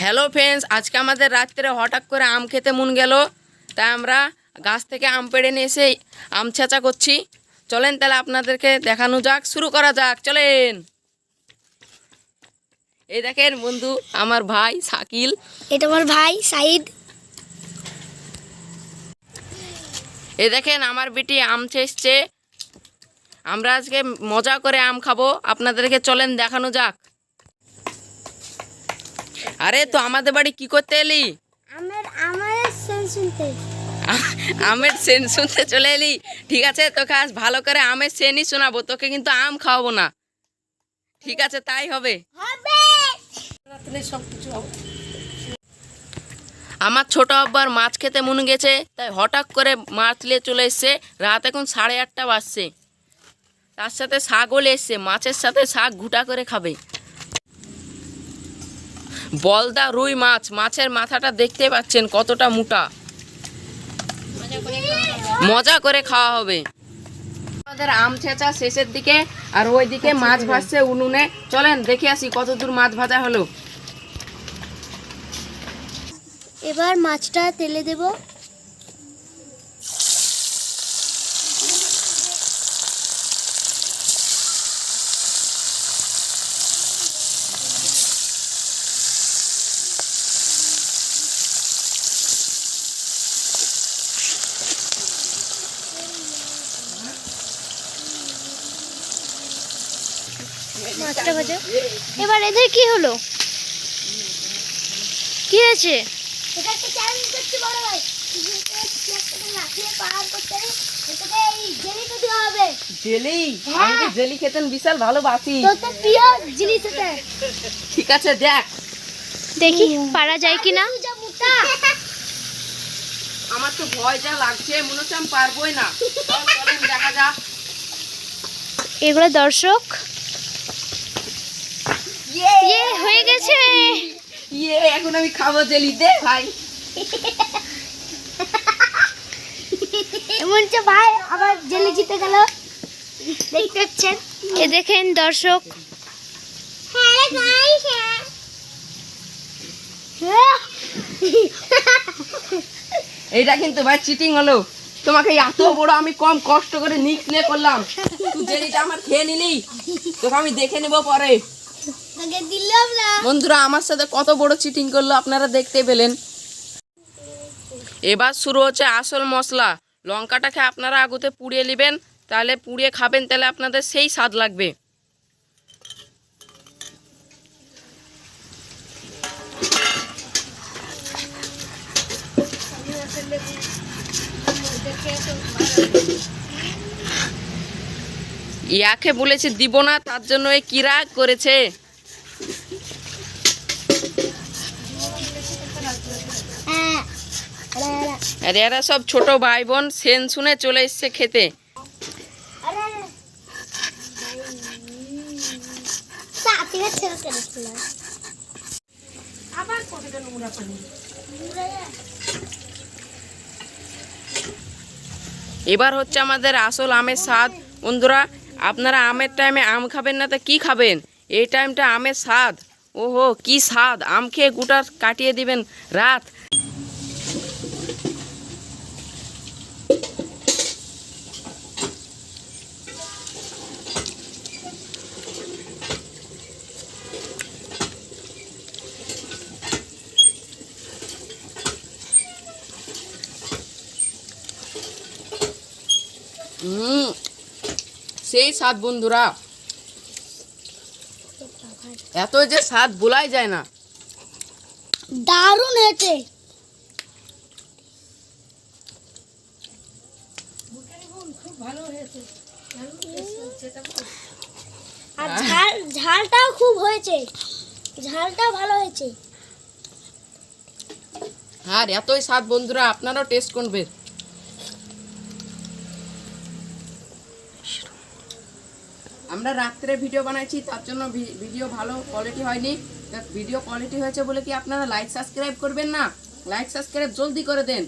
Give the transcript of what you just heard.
Hello friends আজকে আমাদের রাত্রে হঠাৎ করে আম খেতে মন গেল। তাই আমরা গাছ থেকে আম পেড়ে নিয়ে এসে আম ছেঁচা করছি। চলেন তাহলে আপনাদেরকে দেখানো যাক শুরু করা যাক চলেন। এই দেখেন বন্ধু আমার ভাই শাকিল। এটা আমার ভাই সাইদ। এই দেখেন আমার বেটি আম ছেঁচছে। আমরা আজকে মজা করে আম খাব। আপনাদেরকে চলেন দেখানো যাক। আরে তো আমাদের বাড়ি কি করতে এলি? আমার আমার সেন শুনতে। আমের সেন শুনতে চলে এলি? ঠিক আছে তোকে আজ ভালো করে আমের সেনই শোনাবো তোকে কিন্তু আম খাওয়াবো না। ঠিক আছে তাই হবে। হবে। আমার ছোট আব্বার মাছ খেতে মন গেছে তাই হঠাৎ করে মাছ নিয়ে চলে এসছে। রাত এখন সাড়ে আটটা বাজছে। তার সাথে শাকও এসছে মাছের সাথে শাক ঘুটা করে খাবে। বলদা রুই মাছ মাছের মাথাটা দেখতে পাচ্ছেন কতটা মোটা। মজা করে খাওয়া হবে। আমাদের আম ছেঁচা শেষের দিকে আর ওই দিকে মাছ ভাজছে উনুনে। চলেন দেখে আসি কত দূর মাছ ভাজা হলো। এবার মাছটা তেলে দেব। মাছটা ভাজা। এবার এদের কি হলো? কি হয়েছে? এটা একটা চ্যালেঞ্জ করছি বড় ভাই। লাফিয়ে পাহাড় করতে হবে এটাকে এই জেলিটা দেওয়া হবে। জেলি? আমি জেলি খেতেন বিশাল ভালোবাসি। তোর তো প্রিয় জিনিস এটা। ঠিক আছে দেখ। দেখি পারা যায় কি না আমার তো ভয় যা লাগছে মনে হচ্ছে আমি পারবোই না। দেখা যাক। এগুলো দর্শক ইয়ে হয়ে গেছে! ইয়ে এখন আমি খাব জেলি। দে ভাই। এমন যে ভাই আবার জেলে জিতে গেল। দেখতে পাচ্ছেন? এ দেখেন দর্শক। এইটা কিন্তু ভাই চিটিং হলো। তোমাকে এত বড় আমি কম কষ্ট করে নিকলে করলাম। তুই জেলিটা আমার খেয়ে নিলি। তোকে আমি দেখে নেব পরে। বন্ধুরা, আমার সাথে কত বড় চিটিং করল আপনারা দেখতে পেলেন। এবার শুরু হচ্ছে আসল মশলা। লঙ্কাটাকে আপনারা আগুতে পুড়িয়ে নেবেন, তাহলে পুড়িয়ে খাবেন, তাহলে আপনাদের সেই স্বাদ লাগবে। ইয়াকে বলেছে দিব না, তার জন্য এই কিরা করেছে? আর এরা সব ছোট ভাই বোন, সেন শুনে চলে এসছে খেতে। এবার হচ্ছে আমাদের আসল আমের স্বাদ। বন্ধুরা, আপনারা আমের টাইমে আম খাবেন না, তো কি খাবেন? এই টাইমটা আমের স্বাদ। ওহো, কি স্বাদ! আম খেয়ে গোটা কাটিয়ে দিবেন রাত। সেই স্বাদ বন্ধুরা। এত যে স্বাদ বলাই যায় না। দারুণ হয়েছে। আর ঝাল ঝালটাও খুব হয়েছে। ভালো হয়েছে। আর এতই স্বাদ বন্ধুরা আপনারাও টেস্ট করবেন। আমরা রাত্রে ভিডিও বানাইছি, তার জন্য ভিডিও ভালো কোয়ালিটি হয়নি। ভিডিও কোয়ালিটি হয়েছে বলে কি আপনারা লাইক সাবস্ক্রাইব করবেন না? লাইক সাবস্ক্রাইব জলদি করে দেন।